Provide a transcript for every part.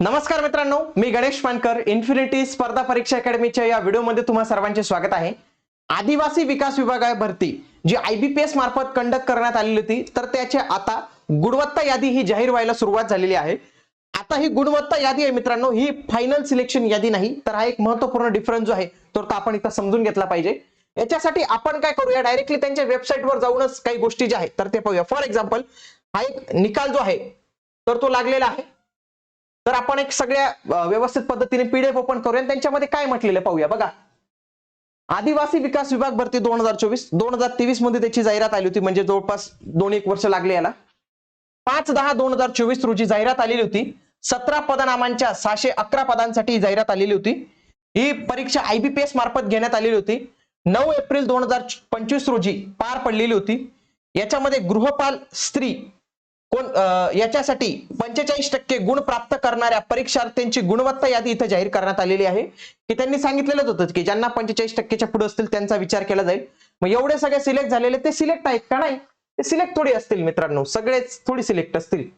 नमस्कार मित्रांनो मी गणेश मानकर इन्फिनिटी स्पर्धा परीक्षा अकॅडमीच्या या व्हिडिओमध्ये तुम्हा सर्वांचे स्वागत आहे. आदिवासी विकास विभागा भरती जी आयबीपीएस मार्फत कंडक्ट करण्यात आलेली होती तर त्याचे आता गुणवत्ता यादी ही जाहीर व्हायला सुरुवात झालेली आहे. आता ही गुणवत्ता यादी आहे मित्रांनो ही फायनल सिलेक्शन यादी नाही तर हा एक महत्त्वपूर्ण डिफरन्स जो आहे तो आपण इथं समजून घेतला पाहिजे. याच्यासाठी आपण काय करूया डायरेक्टली त्यांच्या वेबसाईटवर जाऊनच काही गोष्टी ज्या आहेत तर ते पाहूया. फॉर एक्झाम्पल हा एक निकाल जो आहे तर तो लागलेला आहे. तर आपण एक सगळ्या व्यवस्थित पद्धतीने पीडीएफ ओपन करूया त्यांच्यामध्ये काय म्हटलेलं पाहूया. बघा. आदिवासी विकास विभाग भरती दोन हजार चोवीस दोन हजार तेवीसमध्ये त्याची जाहिरात आली होती म्हणजे जवळपास दोन एक वर्ष लागले याला. पाच दहा दोन हजार चोवीस रोजी जाहिरात आलेली होती सतरा पदनामांच्या सहाशे अकरा पदांसाठी जाहिरात आलेली होती. ही परीक्षा आयबीपीएस मार्फत घेण्यात आलेली होती. नऊ एप्रिल दोन हजार पंचवीस रोजी पार पडलेली होती. याच्यामध्ये गृहपाल स्त्री कोण याच्यासाठी पंचेचाळीस टक्के गुण प्राप्त करणाऱ्या परीक्षार्थ्यांची गुणवत्ता यादी इथं जाहीर करण्यात आलेली आहे. की त्यांनी सांगितलेलंच होतं की ज्यांना पंचेचाळीस टक्केच्या पुढे असतील त्यांचा विचार केला जाईल. मग एवढे सगळे सिलेक्ट झालेले ते सिलेक्ट आहेत का नाही? ते सिलेक्ट थोडी असतील मित्रांनो. सगळेच थोडी सिलेक्ट असतील.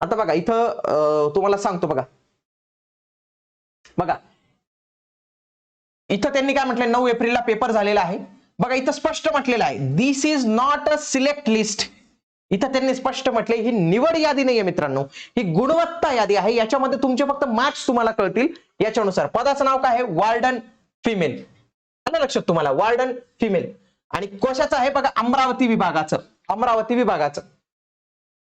आता बघा इथं तुम्हाला सांगतो बघा. बघा. इथं त्यांनी काय म्हटलंय? नऊ एप्रिलला पेपर झालेला आहे. बघा इथं स्पष्ट म्हटलेलं आहे. This is not a select list इथं त्यांनी स्पष्ट म्हटले ही निवड यादी नाहीये मित्रांनो. ही गुणवत्ता यादी आहे. याच्यामध्ये तुमचे फक्त मार्क्स तुम्हाला कळतील. याच्यानुसार पदाचं नाव काय आहे? वार्डन फिमेल आलं लक्षात तुम्हाला? वार्डन फिमेल आणि कशाचं आहे बघा? अमरावती विभागाचं. अमरावती विभागाचं.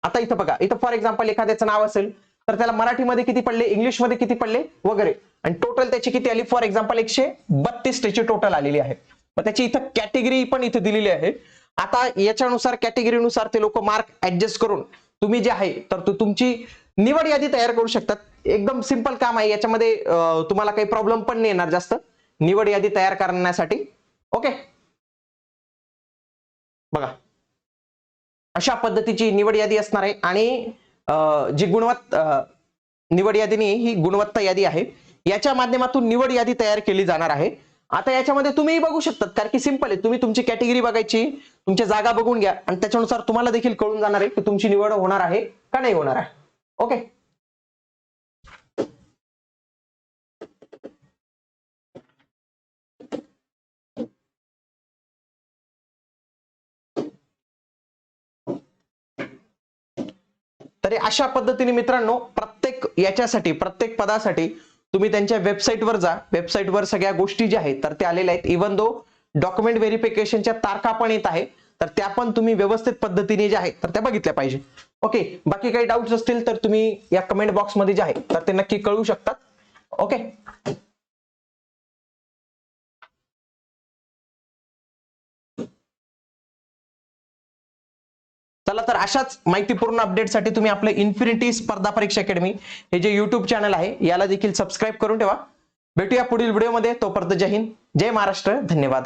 आता इथं बघा. इथं फॉर एक्झाम्पल एखाद्याचं नाव असेल तर त्याला मराठीमध्ये किती पडले? इंग्लिशमध्ये किती पडले? वगैरे. आणि टोटल त्याची किती आली? फॉर एक्झाम्पल एकशे बत्तीस त्याची टोटल आलेली आहे. मग त्याची इथं कॅटेगरी पण इथे दिलेली आहे. आता याच्यानुसार कॅटेगरीनुसार ते लोक मार्क ऍडजस्ट करून तुम्ही जे आहे तर तुमची निवड यादी तयार करू शकतात. एकदम सिंपल काम आहे. याच्यामध्ये तुम्हाला काही प्रॉब्लेम पण नाही येणार जास्त. निवड यादी तयार करण्यासाठी. ओके बघा. अशा पद्धतीची निवड यादी असणार आहे. आणि जी गुणवत्ता निवड यादी नाही ही गुणवत्ता यादी आहे. याच्या माध्यमातून निवड यादी तयार केली जाणार आहे. आता याच्यामध्ये तुम्हीही बघू शकतात कारण की सिंपल आहे. तुम्ही तुमची कॅटेगरी बघायची तुमच्या जागा बघून घ्या आणि त्याच्यानुसार तुम्हाला देखील कळून जाणार आहे की तुमची निवड होणार आहे का नाही होणार आहे. ओके तरी अशा पद्धतीने मित्रांनो प्रत्येक याच्यासाठी प्रत्येक पदासाठी तुम्ही त्यांच्या वेबसाईटवर जा. वेबसाईटवर सगळ्या गोष्टी ज्या आहेत तर त्या आलेल्या आहेत. इवन दो डॉक्युमेंट व्हेरिफिकेशनच्या तारखा पण येत आहे तर त्या पण तुम्ही व्यवस्थित पद्धतीने ज्या आहेत तर त्या बघितल्या पाहिजे. ओके बाकी काही डाऊट्स असतील तर तुम्ही या कमेंट बॉक्समध्ये जे आहे तर ते नक्की कळवू शकतात. ओके चला तर अशाच माहितीपूर्ण अपडेटसाठी तुम्ही आपलं इन्फिनिटी स्पर्धा परीक्षा अकॅडमी हे जे युट्यूब चॅनल आहे याला देखील सबस्क्राईब करून ठेवा. भेटूया पुढील व्हिडिओमध्ये तोपर्यंत जय हिंद. जय महाराष्ट्र. धन्यवाद.